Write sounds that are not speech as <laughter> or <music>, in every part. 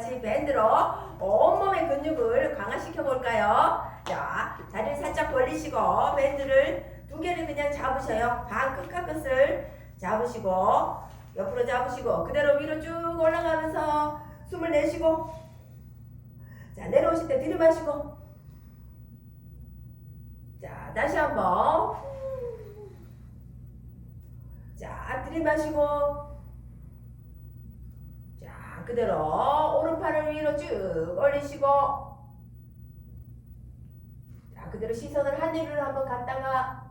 같이 밴드로 온몸의 근육을 강화시켜 볼까요? 자, 다리를 살짝 벌리시고 밴드를 두 개를 그냥 잡으셔요. 반 끝과 끝을 잡으시고 옆으로 잡으시고 그대로 위로 쭉 올라가면서 숨을 내쉬고 자, 내려오실 때 들이마시고 자, 다시 한번 자, 들이마시고 자, 그대로 오른팔을 위로 쭉 올리시고 자, 그대로 시선을 하늘을 한번 갔다가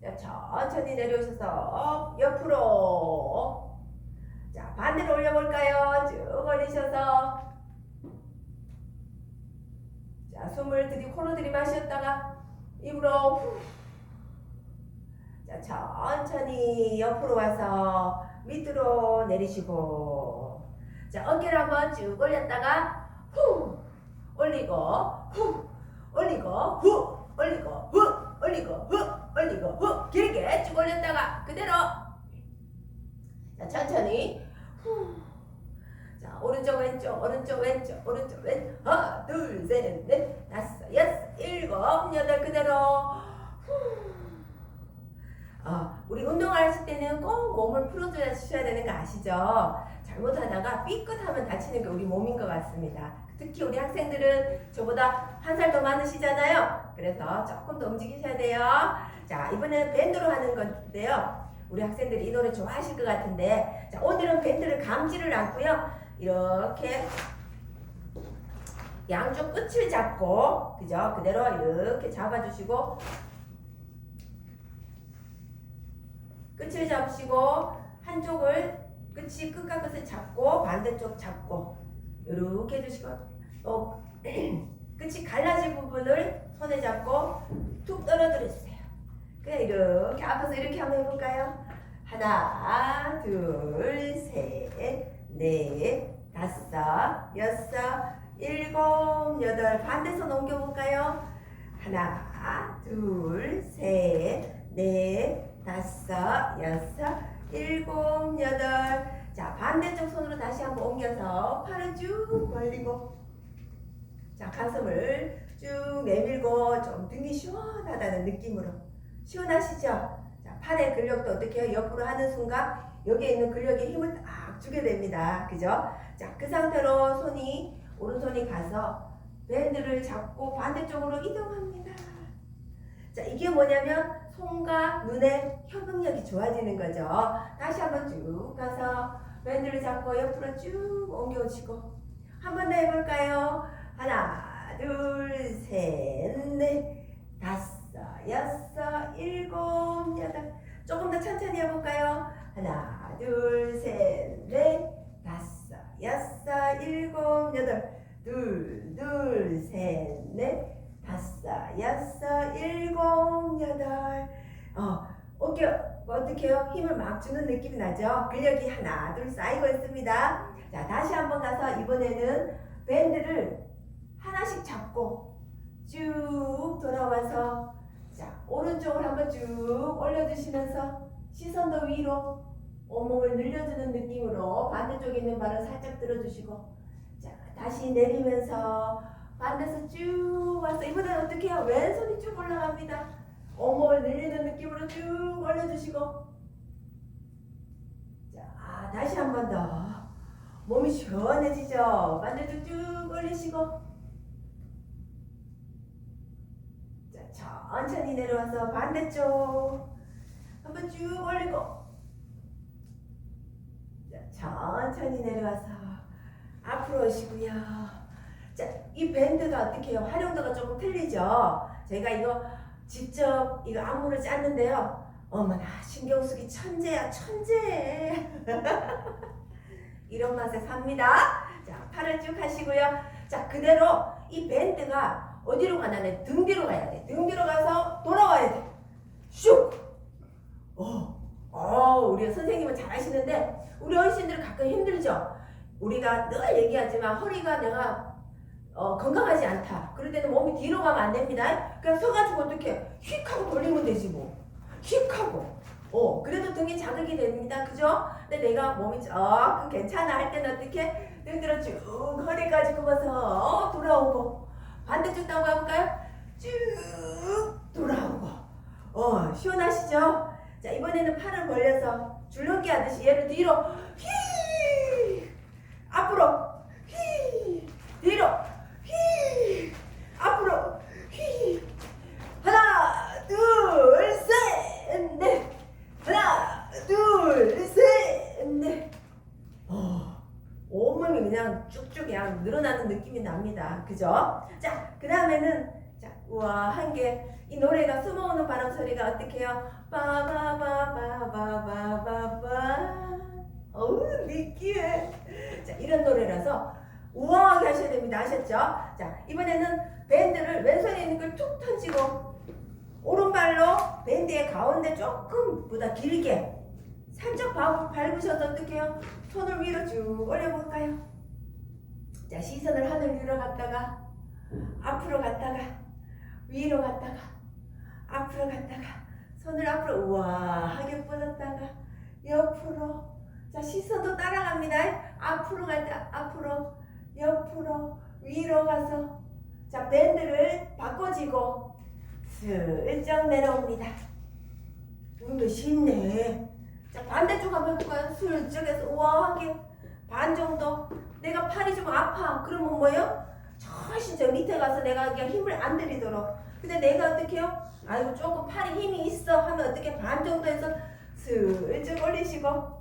자, 천천히 내려오셔서 옆으로 자, 반대로 올려볼까요? 쭉 올리셔서 자, 숨을 들이 코로 들이마셨다가 입으로 후. 자, 천천히 옆으로 와서 밑으로 내리시고 자, 어깨를 한번 쭉 올렸다가 후! 올리고 후! 올리고 후! 올리고 후! 올리고 후! 올리고 후! 길게 쭉 올렸다가 그대로. 자, 천천히. 후! 자, 오른쪽 왼쪽 오른쪽 왼쪽 오른쪽 왼쪽 하나 둘셋넷 다섯 여섯 일곱 여덟 그대로. 후! 어, 우리 운동하실 때는 꼭 몸을 풀어줘야 되는 거 아시죠? 잘못하다가 삐끗하면 다치는 게 우리 몸인 것 같습니다. 특히 우리 학생들은 저보다 한 살 더 많으시잖아요. 그래서 조금 더 움직이셔야 돼요. 자, 이번에는 밴드로 하는 건데요. 우리 학생들이 이 노래 좋아하실 것 같은데, 자, 오늘은 밴드를 감지를 않고요. 이렇게 양쪽 끝을 잡고, 그죠? 그대로 이렇게 잡아주시고, 끝을 잡으시고 한쪽을 끝이 끝과 끝을 잡고 반대쪽 잡고 이렇게 해주시고 또 <clears throat> 끝이 갈라진 부분을 손에 잡고 툭 떨어뜨려 주세요. 그냥 이렇게 앞에서 이렇게 한번 해볼까요? 하나, 둘, 셋, 넷, 다섯, 여섯, 일곱, 여덟 반대손 옮겨볼까요? 하나, 둘, 셋, 넷, 다섯, 여섯, 일곱, 여덟. 자, 반대쪽 손으로 다시 한번 옮겨서 팔을 쭉 벌리고. 자, 가슴을 쭉 내밀고 좀 등이 시원하다는 느낌으로. 시원하시죠? 자, 팔의 근력도 어떻게 해요? 옆으로 하는 순간 여기에 있는 근력에 힘을 딱 주게 됩니다. 그죠? 자, 그 상태로 손이, 오른손이 가서 밴드를 잡고 반대쪽으로 이동합니다. 자, 이게 뭐냐면 손과 눈의 협응력이 좋아지는 거죠. 다시 한번 쭉 가서 밴드를 잡고 옆으로 쭉 옮겨오시고 한 번 더 해볼까요? 하나, 둘, 셋, 넷, 다섯, 여섯, 일곱, 여덟. 조금 더 천천히 해볼까요? 하나, 둘, 셋, 넷, 다섯, 여섯, 일곱, 여덟. 둘, 둘, 셋, 넷, 다섯, 여섯, 일곱, 여덟. 어, 어깨 어떻게 해요? 힘을 막 주는 느낌이 나죠? 근력이 하나, 둘 쌓이고 있습니다. 자, 다시 한번 가서 이번에는 밴드를 하나씩 잡고 쭉 돌아와서 자, 오른쪽을 한번 쭉 올려주시면서 시선도 위로 온몸을 늘려주는 느낌으로 반대쪽에 있는 발을 살짝 들어주시고 자, 다시 내리면서 반대서 쭉 와서 이번엔 어떻게 해요? 왼손이 쭉 올라갑니다. 온몸을 늘리는 느낌으로 쭉 올려주시고 자 아, 다시 한 번 더 몸이 시원해지죠? 반대쪽 쭉 올리시고 자 천천히 내려와서 반대쪽 한번 쭉 올리고 자 천천히 내려와서 앞으로 오시고요 자, 이 밴드가 어떻게 해요? 활용도가 조금 틀리죠? 제가 이거 직접 이거 안무를 짰는데요. 어머나, 신경 쓰기 천재야, 천재. <laughs> 이런 맛에 삽니다. 자, 팔을 쭉 하시고요. 자, 그대로 이 밴드가 어디로 가냐면 등 뒤로 가야 돼. 등 뒤로 가서 돌아와야 돼. 슉! 어, 어, 우리 선생님은 잘 하시는데, 우리 어르신들은 가끔 힘들죠? 우리가 늘 얘기하지만 허리가 내가 어, 건강하지 않다. 그럴 때는 몸이 뒤로 가면 안 됩니다. 그냥 서가지고 어떻게 휙 하고 돌리면 되지 뭐. 휙 하고 어, 그래도 등이 자극이 됩니다. 그죠? 근데 내가 몸이 조금 괜찮아 할 때는 어떻게 등 들어 쭉 허리까지 굽어서 어, 돌아오고 반대쪽 따고 가볼까요? 쭉 돌아오고 어 시원하시죠? 자 이번에는 팔을 벌려서 줄넘기 하듯이 얘를 뒤로 휘 앞으로 휘 뒤로 휘 앞으로 휘 하나 둘셋넷 하나 둘셋넷 어, 온몸이 그냥 쭉쭉 그냥 늘어나는 느낌이 납니다 그죠? 자 그 다음에는 자 우와 한 개 이 노래가 숨어오는 바람 소리가 어떻게 해요? 빠바바바바바바바 어우 느끼해 자 이런 노래라서 우아하게 하셔야 됩니다 아셨죠? 자 이번에는 밴드를 왼손에 있는 걸 툭 던지고 오른발로 밴드의 가운데 조금보다 길게 살짝 밟- 밟으셔서 어떻게 해요? 손을 위로 쭉 올려볼까요? 자 시선을 하늘 위로 갔다가 앞으로 갔다가 위로 갔다가 앞으로 갔다가 손을 앞으로 우아하게 뻗었다가 옆으로. 자 시선도 따라갑니다. 앞으로 갔다 앞으로. 옆으로 위로 가서. 자 밴드를 바꿔지고 슬쩍 내려옵니다. 음 쉽네 자 반대쪽 한번 해볼까요? 슬쩍해서 우아하게 반 정도? 내가 팔이 좀 아파. 그러면 뭐예요? 훨씬 저 밑에 가서 내가 그냥 힘을 안 들이도록. 근데 내가 어떻게 해요? 아이고 조금 팔에 힘이 있어. 하면 어떻게 반 정도 해서 슬쩍 올리시고.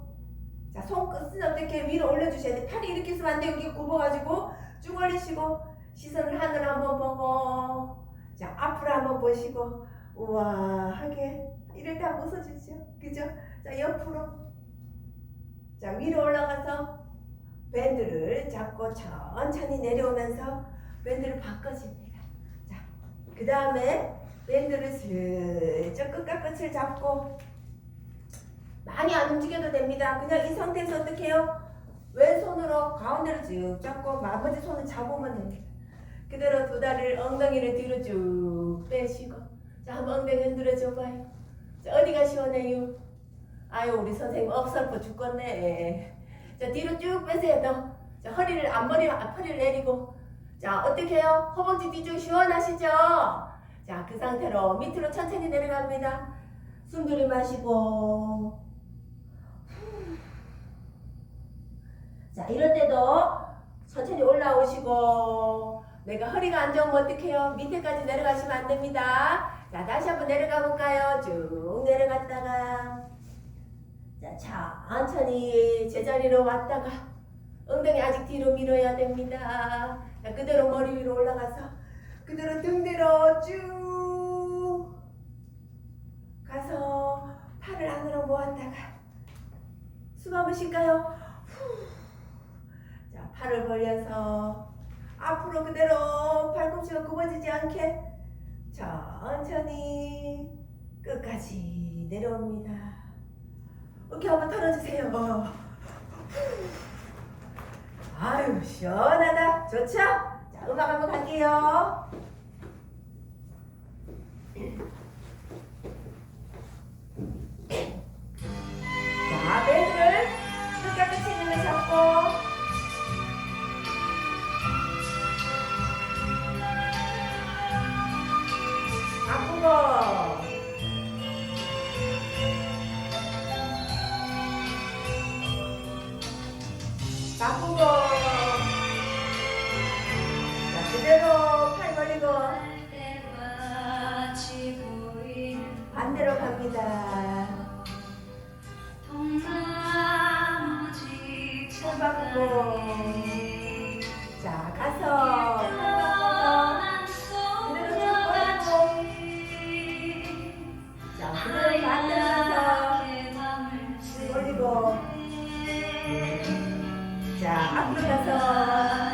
자 손끝은 어떻게 위로 올려주셔야 돼. 팔이 이렇게 있으면 안돼 여기 굽어가지고 쭉 올리시고 시선을 하늘 한번 보고. 자 앞으로 한번 보시고. 우아하게. 이럴 때 한번 웃어주죠 그죠 자 옆으로 자 위로 올라가서 밴드를 잡고 천천히 내려오면서 밴드를 바꿔줍니다 자 그 다음에 밴드를 슬쩍 끝과 끝을 잡고 많이 안 움직여도 됩니다. 그냥 이 상태에서 어떻게 해요? 왼손으로 가운데를 쭉 잡고 나머지 손을 잡으면 됩니다. 그대로 두 다리를 엉덩이를 뒤로 쭉 빼시고 자 한번 엉덩이 흔들어 줘봐요. 자 어디가 시원해요? 아유 우리 선생님 억설퍼 죽겠네. 자 뒤로 쭉 빼세요. 더. 자 허리를 앞머리 앞허리를 내리고 자 어떻게 해요? 허벅지 뒤쪽 시원하시죠? 자 그 상태로 밑으로 천천히 내려갑니다. 숨 들이마시고 자 이럴 때도 천천히 올라오시고 내가 허리가 안 좋으면 어떡해요? 밑에까지 내려가시면 안 됩니다. 자 다시 한번 내려가 볼까요? 쭉 내려갔다가 자 천천히 제자리로 왔다가 엉덩이 아직 뒤로 밀어야 됩니다. 자 그대로 머리 위로 올라가서 그대로 등 뒤로 쭉 가서 팔을 안으로 모았다가 숨 한번 쉴까요? 후. 자 팔을 벌려서 앞으로 그대로 팔꿈치가 굽어지지 않게 천천히 끝까지 내려옵니다. 어깨 한번 털어주세요. 후. 아유 시원하다 좋죠? 자 음악 한번 갈게요. 자 앞으로 가서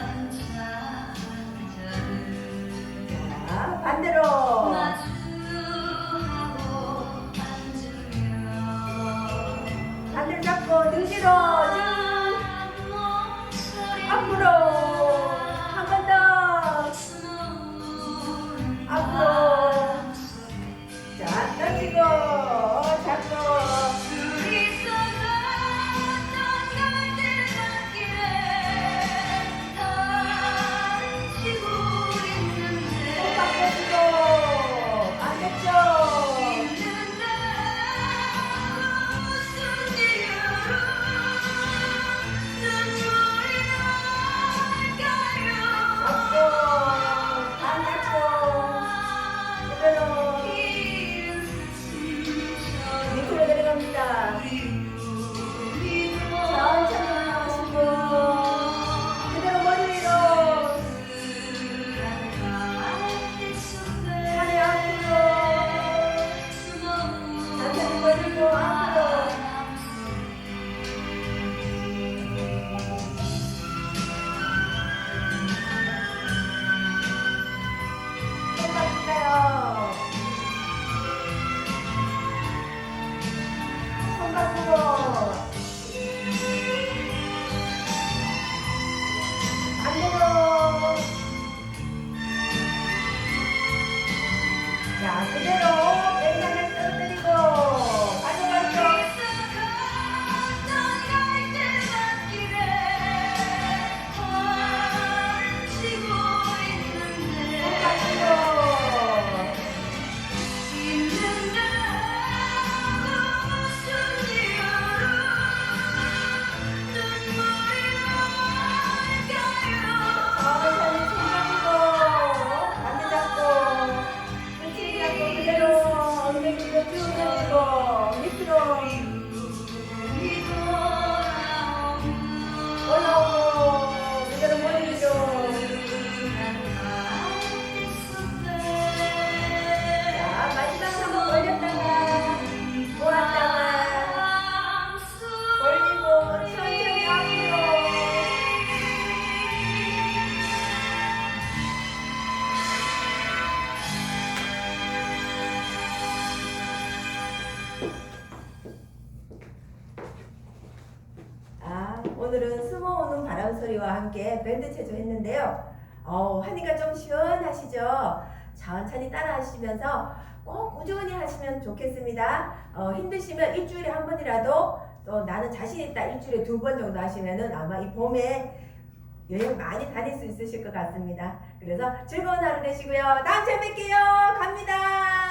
Back to the. 밴드 체조했는데요. 어, 하니까 좀 시원하시죠? 천천히 따라하시면서 꼭 꾸준히 하시면 좋겠습니다. 어, 힘드시면 일주일에 한 번이라도 또 나는 자신 있다 일주일에 두 번 정도 하시면은 아마 이 봄에 여행 많이 다닐 수 있으실 것 같습니다. 그래서 즐거운 하루 되시고요. 다음 주에 뵐게요. 갑니다.